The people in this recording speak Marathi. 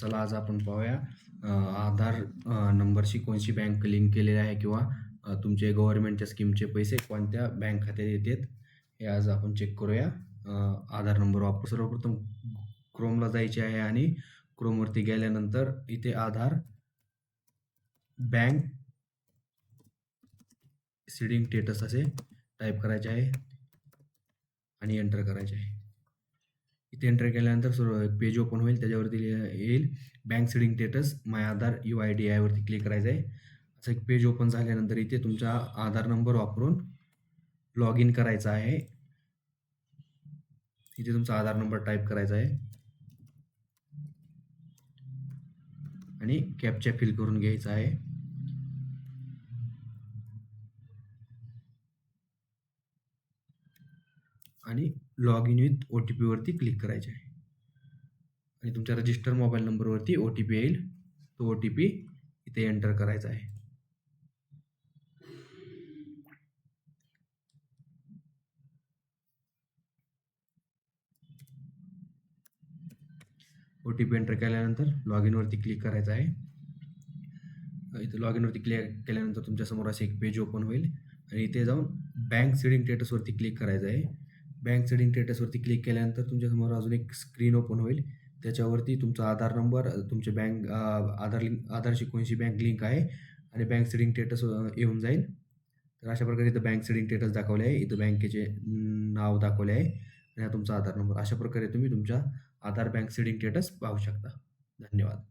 चला आज आपण पाहूया. आधार नंबरशी कोणची बँक लिंक केलेली आहे किंवा तुमचे गव्हर्नमेंटच्या स्कीमचे पैसे कोणत्या बँक खात्यात येतात हे आज आपण चेक करूया. आधार नंबर वापर सर्वप्रथम क्रोमला जायचे आहे आणि क्रोमवरती गेल्यानंतर इथे आधार बँक सिडिंग स्टेटस असे टाईप करायचे आहे आणि एंटर करायचे आहे. इथे एंटर केल्यानंतर सर्व एक पेज ओपन होईल त्याच्यावरती येईल. Bank seeding status my Aadhaar U I D आयवरती click करायचं आहे असं एक पेज ओपन झाल्यानंतर इथे तुमचा आधार नंबर वापरून लॉग इन करायचा आहे. इथे तुमचा आधार नंबर टाईप करायचा आहे. आणि कॅपच्या फिल करून घ्यायचा आहे. आणि log in with O T पीवरती click करायचे आहे. आणि तुमच्या रजिस्टर मोबाईल नंबरवरती ओ टी पी येईल. तो ओ टी पी इथे एंटर करायचा आहे. ओ टी पी एंटर केल्यानंतर लॉग इनवरती क्लिक करायचं आहे. इथे लॉग इनवरती क्लिक केल्यानंतर तुमच्यासमोर असे एक पेज ओपन होईल. आणि इथे जाऊन बँक सिडिंग स्टेटसवरती क्लिक करायचं आहे. बँक सेडिंग स्टेटसवरती क्लिक केल्यानंतर तुमच्यासमोर अजून एक स्क्रीन ओपन होईल. त्याच्यावरती तुमचा आधार नंबर तुमचे बँक आधार लिंक आधारशी कोणशी बँक लिंक आहे आणि बँक सेडिंग स्टेटस येऊन जाईल. तर अशा प्रकारे इथं बँक सेडिंग स्टेटस दाखवले आहे. इथं बँकेचे नाव दाखवले आहे. आणि हा तुमचा आधार नंबर अशा प्रकारे तुम्ही तुमच्या आधार बँक सेडिंग स्टेटस पाहू शकता. धन्यवाद.